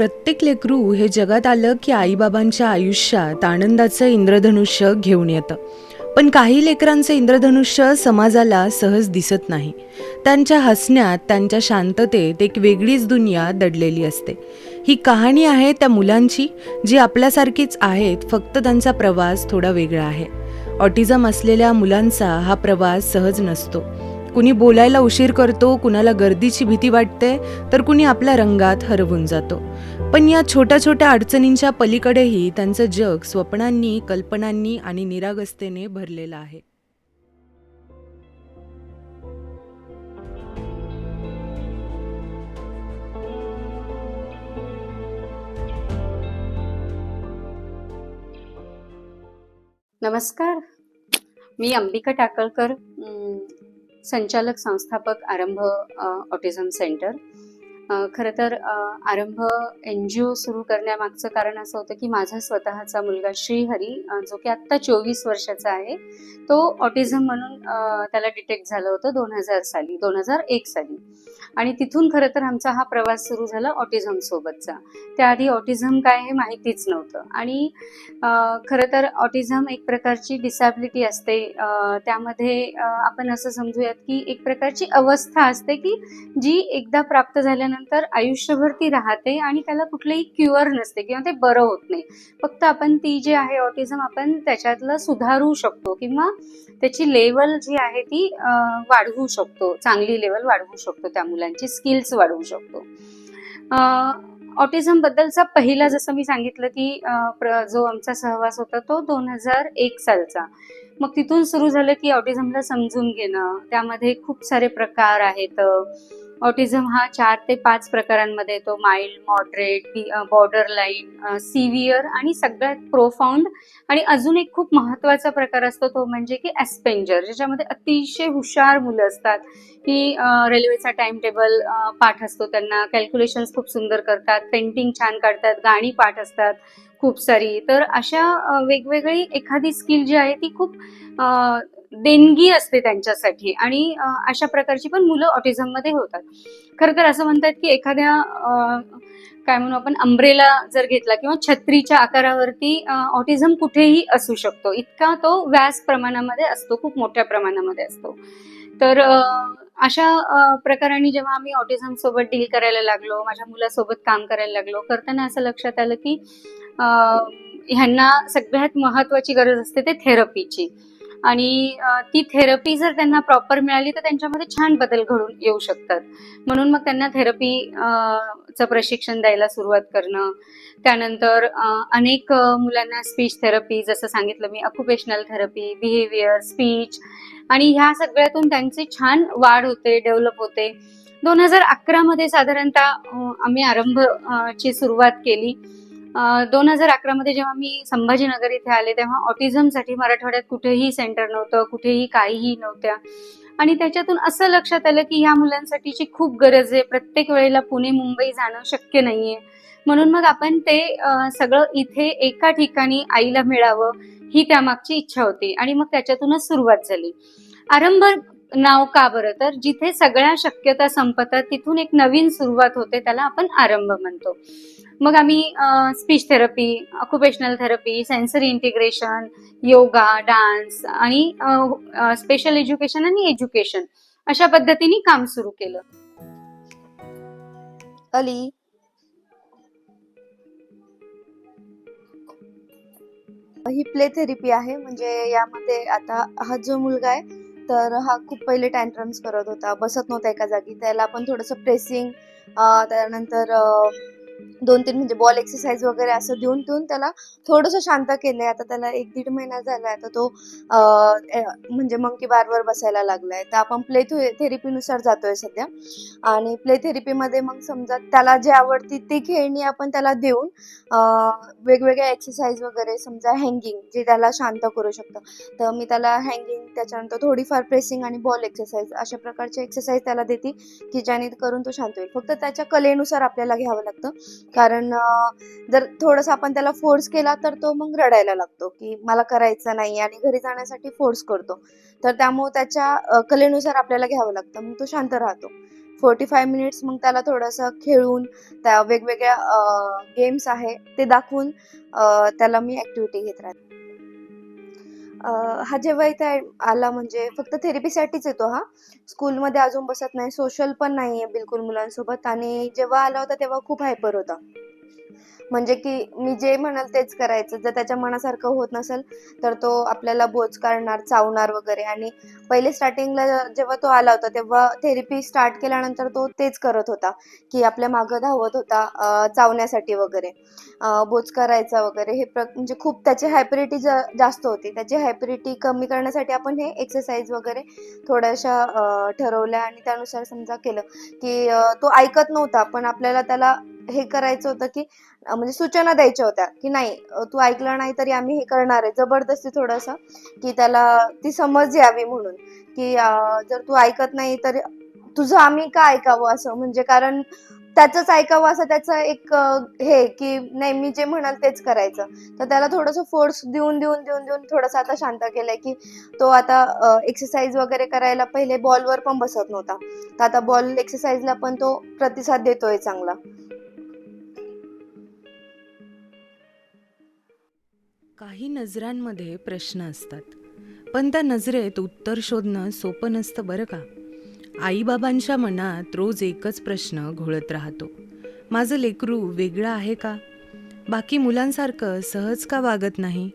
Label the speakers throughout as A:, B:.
A: प्रत्येक लेकरू हे जगात आलं की आईबाबांच्या आयुष्यात आनंदाचं इंद्रधनुष्य घेऊन येतं. पण काही लेकरांचं इंद्रधनुष्य समाजाला सहज दिसत नाही. त्यांच्या हसण्यात त्यांच्या शांततेत एक वेगळीच दुनिया दडलेली असते. ही कहाणी आहे त्या मुलांची जी आपल्यासारखीच आहेत फक्त त्यांचा प्रवास थोडा वेगळा आहे. ऑटिझम असलेल्या मुलांचा हा प्रवास सहज नसतो. कुणी बोलायला उशीर करतो कुणाला गर्दीची भीती वाटते तर कुणी आपल्या रंगात हरवून जातो. पण या छोट्या छोट्या अडचणींच्या पलीकडेही त्यांचं जग स्वप्नांनी कल्पनांनी आणि निरागस्तेने भरलेलं आहे.
B: नमस्कार. मी अंबिका टाकळकर संचालक संस्थापक आरंभ ऑटिझम सेंटर. खरं तर आरंभ एन जी ओ सुरू करण्यामागचं कारण असं होतं की माझा स्वतःचा मुलगा श्रीहरी जो की आत्ता चोवीस वर्षाचा आहे तो ऑटिझम म्हणून त्याला डिटेक्ट झालं होतं दोन हजार साली दोन हजार एक साली. आणि तिथून खरं तर आमचा हा प्रवास सुरू झाला ऑटिझम सोबतचा. त्याआधी ऑटिझम काय हे माहितीच नव्हतं. आणि खरं तर ऑटिझम एक प्रकारची डिसॅबिलिटी असते. त्यामध्ये आपण असं समजूयात की एक प्रकारची अवस्था असते की जी एकदा प्राप्त झाल्यानंतर आयुष्यभर ती राहते आणि त्याला कुठलंही क्युअर नसते किंवा ते बरं होत नाही. फक्त आपण ती जे आहे ऑटिझम आपण त्याच्यातलं सुधारू शकतो किंवा त्याची लेवल जी आहे ती वाढवू शकतो. चांगली लेवल वाढवू शकतो त्या मुलांची स्किल्स वाढवू शकतो. ऑटिझम बद्दलचा पहिला जसं मी सांगितलं की जो आमचा सहवास होता तो दोन हजार एक सालचा. मग तिथून सुरू झालं की ऑटिझमला समजून घेणं. त्यामध्ये खूप सारे प्रकार आहेत. ऑटिझम हा चार ते पाच प्रकारांमध्ये येतो. Mild moderate borderline severe आणि सगळ्यात प्रोफाऊंड आणि अजून एक खूप महत्त्वाचा प्रकार असतो तो म्हणजे की ॲस्पेंजर ज्याच्यामध्ये अतिशय हुशार मुलं असतात. की रेल्वेचा टाइम टेबल पाठ असतो त्यांना कॅल्क्युलेशन्स खूप सुंदर करतात पेंटिंग छान काढतात गाणी पाठ असतात खूप सारी. तर अशा वेगवेगळी एखादी स्किल जी आहे ती खूप देणगी असते त्यांच्यासाठी. आणि अशा प्रकारची पण मुलं ऑटिझममध्ये होतात. खरं तर असं म्हणतात की एखाद्या काय म्हणू आपण अंब्रेला जर घेतला किंवा छत्रीच्या आकारावरती ऑटिझम कुठेही असू शकतो. इतका तो व्यास प्रमाणामध्ये असतो खूप मोठ्या प्रमाणामध्ये असतो. तर अशा प्रकाराने जेव्हा आम्ही ऑटिझम सोबत डील करायला लागलो माझ्या मुलासोबत काम करायला लागलो करताना असं लक्षात आलं की ह्यांना सगळ्यात महत्वाची गरज असते ते थेरपीची. आणि ती थेरपी जर त्यांना प्रॉपर मिळाली तर त्यांच्यामध्ये छान बदल घडून येऊ शकतात. म्हणून मग त्यांना थेरपी चं प्रशिक्षण द्यायला सुरुवात करणं. त्यानंतर अनेक मुलांना स्पीच थेरपी जसं सांगितलं मी ऑक्युपेशनल थेरपी बिहेवियर स्पीच आणि ह्या सगळ्यातून त्यांची छान वाढ होते डेव्हलप होते. दोन हजार अकरामध्ये साधारणतः आम्ही आरंभ ची सुरुवात केली. दोन हजार अकरामध्ये जेव्हा मी संभाजीनगर इथे आले तेव्हा ऑटिझमसाठी मराठवाड्यात कुठेही सेंटर नव्हतं कुठेही काहीही नव्हत्या. आणि त्याच्यातून असं लक्षात आलं की ह्या मुलांसाठीची खूप गरज आहे. प्रत्येक वेळेला पुणे मुंबई जाणं शक्य नाहीये. म्हणून मग आपण ते सगळं इथे एका ठिकाणी आईला मिळावं ही त्यामागची इच्छा होती. आणि मग त्याच्यातूनच सुरुवात झाली. आरंभ नाव का बरं? तर जिथे सगळ्या शक्यता संपतात तिथून एक नवीन सुरुवात होते त्याला आपण आरंभ म्हणतो. मग आम्ही speech therapy occupational therapy sensory integration yoga dance आणि स्पेशल एज्युकेशन आणि एज्युकेशन अशा पद्धतीने काम सुरू केलं.
C: अली. ही प्ले थेरपी आहे म्हणजे यामध्ये आता हा जो मुलगा आहे तर हा खूप पहिले टँट्रम्स करत होता. बसत नव्हता एका जागी. त्याला आपण थोडंसं प्रेसिंग त्यानंतर दोन तीन म्हणजे बॉल एक्सरसाइज वगैरे असं देऊन देऊन त्याला थोडंसं शांत केलंय. आता त्याला एक दीड महिना झालाय. आता तो म्हणजे मंकी बारवर बसायला लागलाय. तर आपण प्ले थेरपीनुसार जातोय सध्या. आणि प्ले थेरपीमध्ये मग समजा त्याला जे आवडती ती खेळणी आपण त्याला देऊन वेगवेगळ्या एक्सरसाइज वगैरे समजा हँगिंग जे त्याला शांत करू शकतं. तर मी त्याला हँगिंग त्याच्यानंतर थोडीफार प्रेसिंग आणि बॉल एक्सरसाइज अशा प्रकारचे एक्सरसाइज त्याला देते की ज्याने करून तो शांत होईल. फक्त त्याच्या कलेनुसार आपल्याला घ्यावं लागतं. कारण जर थोडंसं आपण त्याला फोर्स केला तर तो मग रडायला लागतो की मला करायचं नाही आणि घरी जाण्यासाठी फोर्स करतो. तर त्यामुळे त्याच्या कलेनुसार आपल्याला घ्यावं लागतं मग तो शांत राहतो. फोर्टी फाय मिनिट्स मग त्याला थोडंसं खेळून त्या वेगवेगळ्या गेम्स आहे ते दाखवून त्याला मी ऍक्टिव्हिटी घेत राहते. हा जेव्हा इथे आला म्हणजे फक्त थेरपीसाठीच येतो हा. स्कूलमध्ये अजून बसत नाही सोशल पण नाही आहे बिलकुल मुलांसोबत आणि जेव्हा आला होता तेव्हा खूप हायपर होता. म्हणजे की मी जे म्हणाल तेच करायचं. जर त्याच्या मनासारखं होत नसेल तर तो आपल्याला बोच काढणार चावणार वगैरे. आणि पहिले स्टार्टिंगला जेव्हा तो आला होता तेव्हा थेरपी स्टार्ट केल्यानंतर तो तेच करत होता की आपल्या मागं धावत होता चावण्यासाठी वगैरे. बोच करायचा वगैरे. हे प्र म्हणजे खूप त्याची हायपरिटी जास्त होती. त्याची हायपरिटी कमी करण्यासाठी आपण हे एक्सरसाइज वगैरे थोड्याशा ठरवल्या आणि त्यानुसार समजा केलं की तो ऐकत नव्हता पण आपल्याला त्याला हे करायचं होतं की म्हणजे सूचना द्यायच्या होत्या की नाही तू ऐकलं नाही तरी आम्ही हे करणार आहे. जबरदस्ती थोडंसं की त्याला ती समज यावी म्हणून की जर तू ऐकत नाही तर तुझं आम्ही का ऐकावं असं? म्हणजे कारण त्याचंच ऐकावं असं त्याचं एक हे की नाही मी जे म्हणाल तेच करायचं. तर त्याला थोडंसं फोर्स देऊन देऊन देऊन देऊन थोडंसं आता शांत केलंय की तो आता एक्सरसाइज वगैरे करायला पहिले बॉलवर पण बसत नव्हता. तर आता बॉल एक्सरसाइजला पण तो प्रतिसाद देतोय चांगला.
A: काही नजरांमध्ये प्रश्न असतात. पण त्या नजरेत उत्तर शोधणं सोपं नसतं बरं का? आईबाबांच्या मनात रोज एकच प्रश्न घोळत राहतो. माझं लेकरू वेगळं आहे का? बाकी मुलांसारखं सहज का वागत नाही?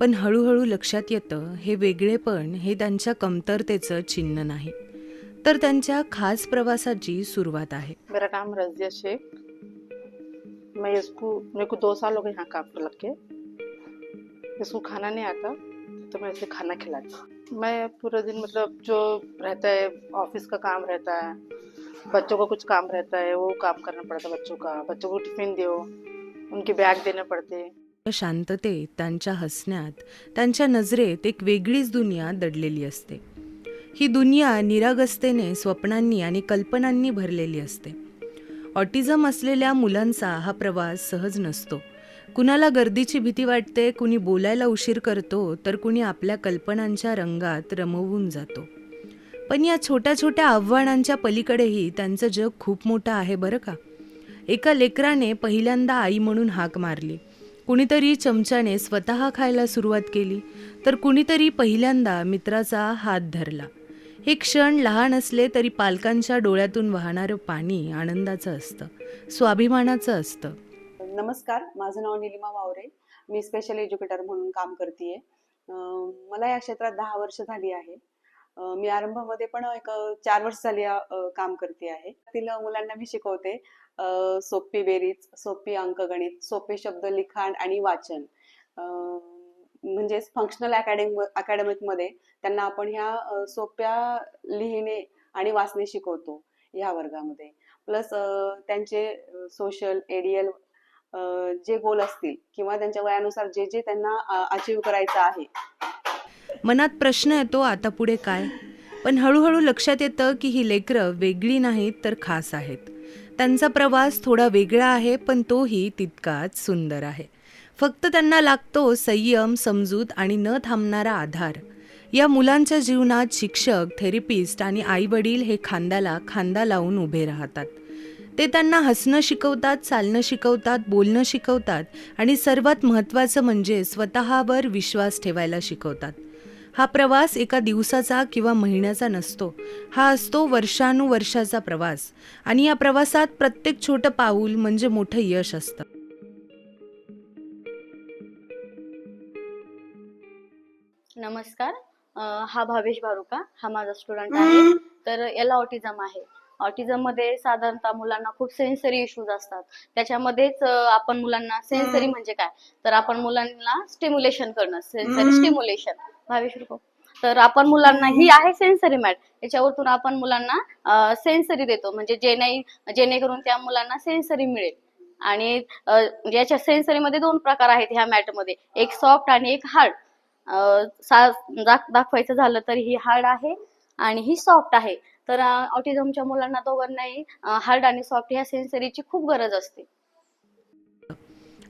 A: पण हळूहळू लक्षात येतं हे वेगळेपण हे त्यांच्या कमतरतेचं चिन्ह नाही. तर त्यांच्या खास प्रवासाची सुरुवात आहे.
D: मेरा नाम रजिया शेख. मैं इसको मेरे को दो साल हो गए यहाँ काम पर लग के. इसको खाना नहीं आता तो मैं इसे खाना खिलाती मैं पूरा दिन मतलब जो रहता है ऑफिस का काम रहता है बच्चों का कुछ काम रहता है वो काम करना पड़ता है बच्चों का। बच्चों को टिफिन दो उनके बैग देने पड़ते। हैं
A: शांततेत त्यांच्या हसण्यात त्यांच्या नजरेत एक वेगळीच दुनिया दडलेली असते. ही दुनिया निरागसतेने स्वप्नांनी आणि कल्पनांनी भरलेली असते. ऑटिझम असलेल्या मुलांचा हा प्रवास सहज नसतो. कुणाला गर्दीची भीती वाटते कुणी बोलायला उशीर करतो तर कुणी आपल्या कल्पनांच्या रंगात रमवून जातो. पण या छोट्या छोट्या आव्हानांच्या पलीकडेही त्यांचं जग खूप मोठं आहे बरं का? एका लेकराने पहिल्यांदा आई म्हणून हाक मारली. कुणीतरी चमच्याने स्वतः खायला सुरुवात केली तर कुणीतरी पहिल्यांदा मित्राचा हात धरला. हे क्षण लहान असले तरी पालकांच्या डोळ्यातून वाहणारं पाणी आनंदाचं असतं स्वाभिमानाचं असतं.
E: नमस्कार माझं नाव निलिमा वावरे. मी स्पेशल एज्युकेटर म्हणून काम करते मला या क्षेत्रात दहा वर्ष झाली आहे. मी आरंभामध्ये पण एक चार वर्ष झाली काम करते आहे. तिला मुलांना मी शिकवते सोपी बेरीज सोपी अंकगणित सोपे शब्द लिखाण आणि वाचन. म्हणजेच फंक्शनल अकॅडमी अकॅडमिकमध्ये त्यांना आपण ह्या सोप्या लिहिणे आणि वाचणे शिकवतो ह्या वर्गामध्ये. प्लस त्यांचे सोशल एडियल जे गोल असतील किंवा त्यांच्या वयानुसार जे जे त्यांना अचीव करायचं आहे.
A: मनात प्रश्न येतो आता पुढे काय? पण हळूहळू लक्षात येतं की ही लेकरं वेगळी नाहीत तर खास आहेत. त्यांचा प्रवास थोडा वेगळा आहे पण तोही तितकाच सुंदर आहे. फक्त त्यांना लागतो संयम समजूत आणि न थांबणारा आधार. या मुलांच्या जीवनात शिक्षक थेरपिस्ट आणि आईवडील हे खांद्याला खांदा लावून उभे राहतात. ते त्यांना हसणं शिकवतात चालणं शिकवतात बोलणं शिकवतात आणि सर्वात महत्त्वाचं म्हणजे स्वतःवर विश्वास ठेवायला शिकवतात. हा प्रवास एका दिवसाचा किंवा महिन्याचा नसतो. हा असतो वर्षानुवर्षाचा प्रवास आणि या प्रवासात प्रत्येक छोटं पाऊल म्हणजे मोठं यश असतं.
F: नमस्कार. हा भावेश भारुका. हा माझा स्टुडंट आहे. तर याला ऑटिझम आहे. ऑटिझममध्ये साधारणतः मुलांना खूप सेन्सरी इश्यूज असतात. त्याच्यामध्येच आपण मुलांना सेन्सरी म्हणजे काय? तर आपण मुलांना स्टिम्युलेशन करणं सेन्सरी स्टिम्युलेशन भावेश तर आपण मुलांना ही आहे सेन्सरी मॅट याच्यावरतून आपण मुलांना सेन्सरी देतो. म्हणजे जे नाही जेणेकरून त्या मुलांना सेन्सरी मिळेल. आणि अं, याच्या सेन्सरी मध्ये दोन प्रकार आहेत ह्या मॅटमध्ये. एक सॉफ्ट आणि एक हार्ड दाखवायचं झालं तर ही हार्ड आहे आणि ही सॉफ्ट आहे. तर ऑटिझमच्या मुलांना दोघांनाही हार्ड आणि सॉफ्ट ह्या सेन्सरीची खूप गरज असते.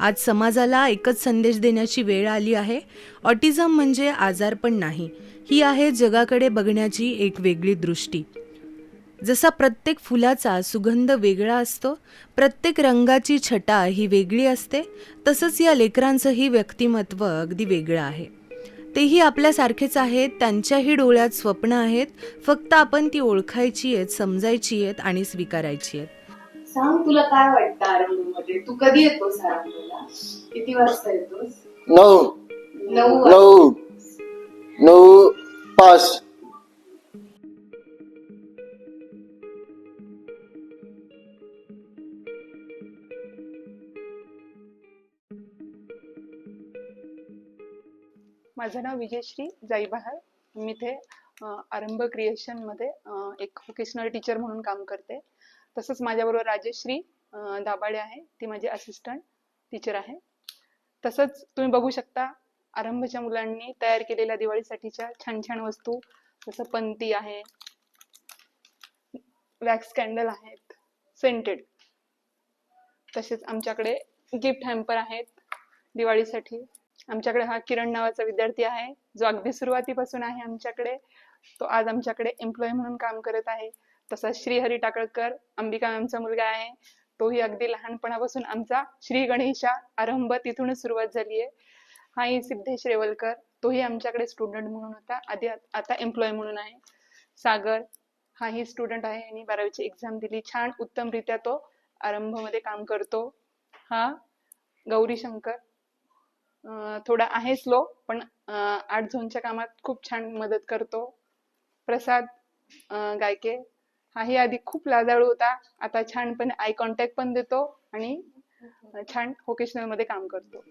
A: आज समाजाला एकच संदेश देण्याची वेळ आली आहे. ऑटिझम म्हणजे आजारपण नाही. ही आहे जगाकडे बघण्याची एक वेगळी दृष्टी. जसा प्रत्येक फुलाचा सुगंध वेगळा असतो प्रत्येक रंगाची छटा ही वेगळी असते तसंच या लेकरांचंही व्यक्तिमत्व अगदी वेगळं आहे. तेही आपल्यासारखेच आहेत त्यांच्याही डोळ्यात स्वप्न आहेत फक्त आपण ती ओळखायची आहेत समजायची आहेत आणि स्वीकारायची आहेत.
G: सांग तुला काय वाटतं आरंभमध्ये? तू कधी येतोस आरंभला? किती वाजता येतोस?
H: नऊ.
G: नऊ.
H: नऊ. नऊ पाच.
D: माझं नाव विजयश्री जाई बहार मी इथे आरंभ क्रिएशनमध्ये एक व्होकेशनल टीचर म्हणून काम करते. तसंच माझ्याबरोबर राजश्री दाबाडे आहे. ती माझी असिस्टंट टीचर आहे. तसंच तुम्ही बघू शकता आरंभच्या मुलांनी तयार केलेल्या दिवाळीसाठीच्या छान छान वस्तू जसं पंती आहे वॅक्स कॅन्डल आहेत सेंटेड तसेच आमच्याकडे गिफ्ट हॅम्पर आहेत दिवाळीसाठी. आमच्याकडे हा किरण नावाचा विद्यार्थी आहे. जो अगदी सुरुवातीपासून आहे आमच्याकडे. तो आज आमच्याकडे एम्प्लॉय म्हणून काम करत आहे. तसाच श्रीहरी टाकळकर अंबिका मॅमचा मुलगा आहे. तोही अगदी लहानपणापासून आमचा श्री गणेशा आरंभ तिथूनच सुरुवात झाली आहे हाही सिद्धेश रेवलकर तोही आमच्याकडे स्टुडंट म्हणून होता. आधी आता एम्प्लॉय म्हणून आहे. सागर हाही स्टुडंट आहे आणि बारावीची एक्झाम दिली. छान उत्तमरित्या तो आरंभमध्ये काम करतो. हा गौरी शंकर थोडा आहे स्लो पण आठ आर्ट झोनच्या कामात खूप छान मदत करतो. प्रसाद गायके हाही आधी खूप लाजाळू होता. आता छानपणे आय कॉन्टॅक्ट पण देतो आणि छान व्होकेशनलमध्ये काम करतो.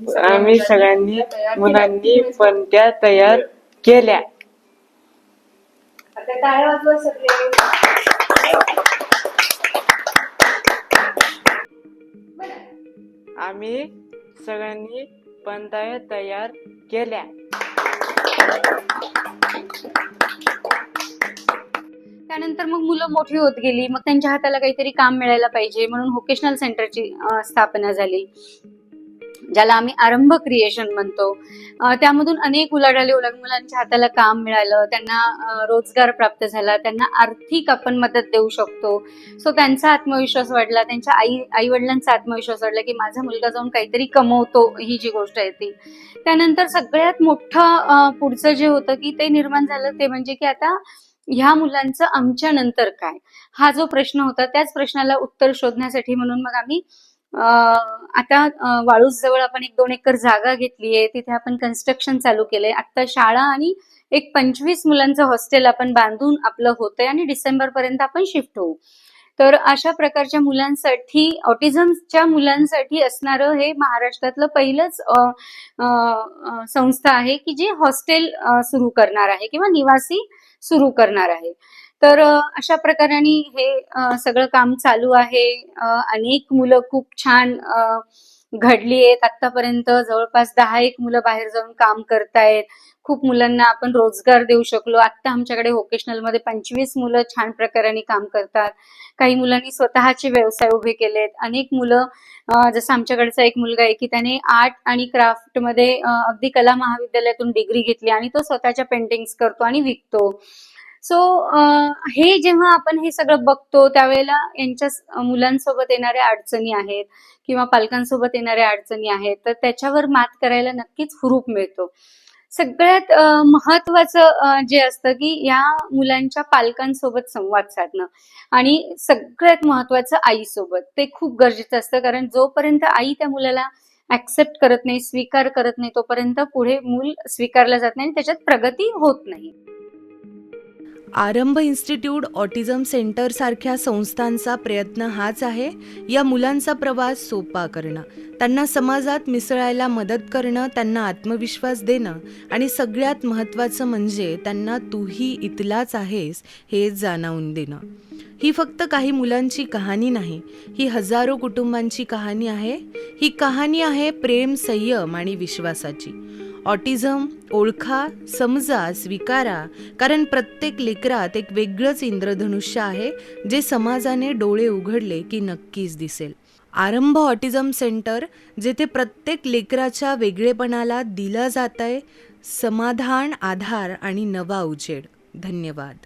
I: आम्ही सगळ्यांनी मुलांनी पणत्या तयार केल्या.
G: आता टाळ्या वाजवा सगळे.
I: आम्ही सगळ्यांनी पणत्या तयार केल्या.
B: त्यानंतर मग मुलं मोठी होत गेली. मग त्यांच्या हाताला काहीतरी काम मिळायला पाहिजे म्हणून व्होकेशनल सेंटरची स्थापना झाली. ज्याला आम्ही आरंभ क्रिएशन म्हणतो. त्यामधून अनेक उलाढाली उलट मुलांच्या हाताला काम मिळालं त्यांना रोजगार प्राप्त झाला त्यांना आर्थिक आपण मदत देऊ शकतो. सो त्यांचा आत्मविश्वास वाढला त्यांच्या आई आई वडिलांचा आत्मविश्वास वाढला की माझा मुलगा जाऊन काहीतरी कमवतो ही जी गोष्ट आहे ती. त्यानंतर सगळ्यात मोठं पुढचं जे होतं की ते निर्माण झालं ते म्हणजे की आता ह्या मुलांचं आमच्या नंतर काय? हा जो प्रश्न होता त्याच प्रश्नाला उत्तर शोधण्यासाठी म्हणून मग आम्ही आता वाळूस जवळ आपण एक दोन एकर जागा घेतली आहे. तिथे आपण कन्स्ट्रक्शन चालू केलंय. आता शाळा आणि एक पंचवीस मुलांचं हॉस्टेल आपण बांधून आपलं होतंय आणि डिसेंबर पर्यंत आपण शिफ्ट होऊ. तर अशा प्रकारच्या मुलांसाठी ऑटिझमच्या मुलांसाठी असणारं हे महाराष्ट्रातलं पहिलंच संस्था आहे की जे हॉस्टेल सुरू करणार आहे किंवा निवासी सुरू करणार आहे. तर अशा प्रकाराने हे सगळं काम चालू आहे. अनेक मुलं खूप छान घडली आहेत. आतापर्यंत जवळपास दहा एक मुलं बाहेर जाऊन काम करतायत. खूप मुलांना आपण रोजगार देऊ शकलो. आता आमच्याकडे व्होकेशनलमध्ये पंचवीस मुलं छान प्रकाराने काम करतात. काही मुलांनी स्वतःचे व्यवसाय उभे केलेत. अनेक मुलं जसं आमच्याकडचा एक मुलगा आहे की त्याने आर्ट आणि क्राफ्टमध्ये अगदी कला महाविद्यालयातून डिग्री घेतली आणि तो स्वतःच्या पेंटिंग्स करतो आणि विकतो. सो हे जेव्हा आपण हे सगळं बघतो त्यावेळेला यांच्या मुलांसोबत येणाऱ्या अडचणी आहेत किंवा पालकांसोबत येणाऱ्या अडचणी आहेत तर त्याच्यावर मात करायला नक्कीच हुरूप मिळतो. सगळ्यात महत्वाचं जे असतं की या मुलांच्या पालकांसोबत संवाद साधणं आणि सगळ्यात महत्वाचं आईसोबत. ते खूप गरजेचं असतं कारण जोपर्यंत आई त्या मुलाला ऍक्सेप्ट करत नाही स्वीकार करत नाही तोपर्यंत पुढे मूल स्वीकारलं जात नाही आणि त्याच्यात प्रगती होत नाही.
A: आरंभ इन्स्टिट्यूट ऑटिझम सेंटरसारख्या संस्थांचा प्रयत्न हाच आहे. या मुलांचा प्रवास सोपा करणं. त्यांना समाजात मिसळायला मदत करणं त्यांना आत्मविश्वास देणं आणि सगळ्यात महत्त्वाचं म्हणजे त्यांना तूही इथलाच आहेस हे जाणवून देणं. ही फक्त काही मुलांची कहाणी नाही ही हजारो कुटुंबांची कहाणी आहे. ही कहाणी आहे प्रेम संयम आणि विश्वासाची. ऑटिझम ओळखा समजा स्वीकारा कारण प्रत्येक लेकरात एक वेगळंच इंद्रधनुष्य आहे जे समाजाने डोळे उघडले की नक्कीच दिसेल. आरंभ ऑटिझम सेंटर जेथे प्रत्येक लेकराच्या वेगळेपणाला दिलं जात आहे समाधान आधार आणि नवा उजेड. धन्यवाद.